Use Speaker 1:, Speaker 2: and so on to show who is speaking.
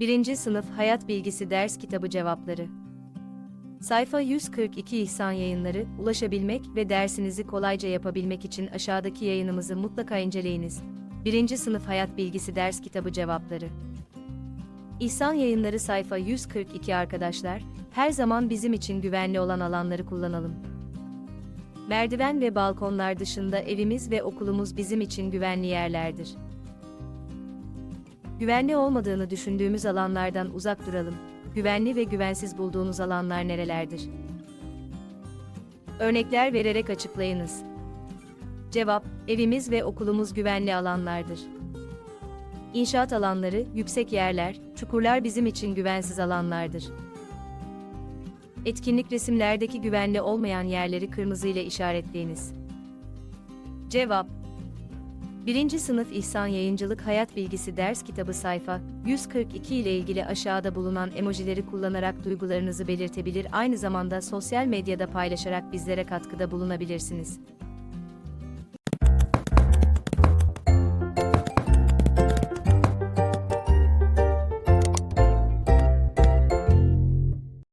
Speaker 1: 1. Sınıf Hayat Bilgisi Ders Kitabı Cevapları Sayfa 142 İhsan Yayınları, ulaşabilmek ve dersinizi kolayca yapabilmek için aşağıdaki yayınımızı mutlaka inceleyiniz. 1. Sınıf Hayat Bilgisi Ders Kitabı Cevapları İhsan Yayınları sayfa 142 arkadaşlar, her zaman bizim için güvenli olan alanları kullanalım. Merdiven ve balkonlar dışında evimiz ve okulumuz bizim için güvenli yerlerdir. Güvenli olmadığını düşündüğümüz alanlardan uzak duralım. Güvenli ve güvensiz bulduğunuz alanlar nerelerdir? Örnekler vererek açıklayınız. Cevap: Evimiz ve okulumuz güvenli alanlardır. İnşaat alanları, yüksek yerler, çukurlar bizim için güvensiz alanlardır. Etkinlik resimlerdeki güvenli olmayan yerleri kırmızı ile işaretleyiniz. Cevap 1. Sınıf İhsan Yayıncılık Hayat Bilgisi Ders Kitabı sayfa 142 ile ilgili aşağıda bulunan emojileri kullanarak duygularınızı belirtebilir aynı zamanda sosyal medyada paylaşarak bizlere katkıda bulunabilirsiniz.